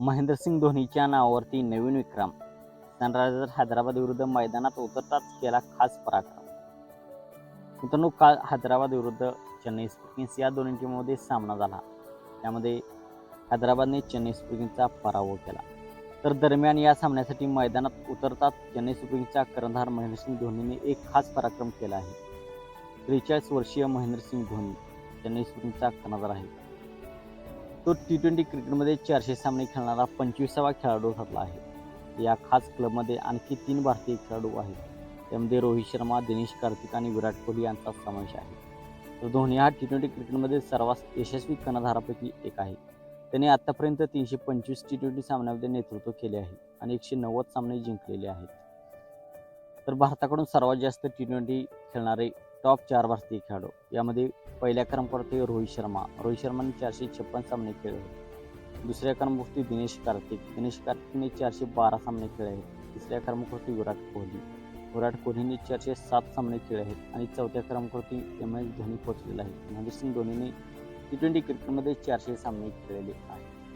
महेंद्रसिंग धोनीच्या नावावरती नवीन विक्रम. सनरायझर हैदराबाद विरुद्ध मैदानात उतरताच केला खास पराक्रम. मित्रांनो काल हैदराबाद विरुद्ध चेन्नई सुपर किंग्स या दोन्ही टीममध्ये सामना झाला. त्यामध्ये हैदराबादने चेन्नई सुपर किंग्सचा पराभव केला. तर दरम्यान या सामन्यासाठी मैदानात उतरताच चेन्नई सुपर किंग्सचा कर्णधार महेंद्रसिंग धोनीने एक खास पराक्रम केला आहे. त्रेचाळीस वर्षीय महेंद्रसिंग धोनी चेन्नई सुपर किंग्सचा कर्णधार आहे तो टी ट्वेंटी क्रिकेटमध्ये चारशे सामने खेळणारा पंचवीसावा खेळाडू ठरला आहे. या खास क्लबमध्ये आणखी तीन भारतीय खेळाडू आहेत. त्यामध्ये रोहित शर्मा दिनेश कार्तिक आणि विराट कोहली यांचा समावेश आहे. तर धोनी हा टी ट्वेंटी क्रिकेटमध्ये सर्वात यशस्वी कर्णधारापैकी एक आहे. त्याने आतापर्यंत तीनशे पंचवीस टी ट्वेंटी सामन्यामध्ये नेतृत्व केले आहे आणि एकशे नव्वद सामने जिंकलेले आहेत. तर भारताकडून सर्वात जास्त टी ट्वेंटी खेळणारे टॉप चार भारतीय खेळाडू. यामध्ये पहिल्या क्रमांकावरती रोहित शर्मा. रोहित शर्माने चारशे छप्पन सामने खेळले आहेत. दुसऱ्या क्रमांकावरती दिनेश कार्तिक. दिनेश कार्तिकने चारशे बारा सामने खेळले आहेत. तिसऱ्या क्रमांकावरती विराट कोहली. विराट कोहलीने चारशे सात सामने खेळले आहेत आणि चौथ्या क्रमांकावरती एम एस धोनी पोहोचलेला आहे. महेंद्रसिंग धोनीने टी ट्वेंटी क्रिकेटमध्ये चारशे सामने खेळलेले आहेत.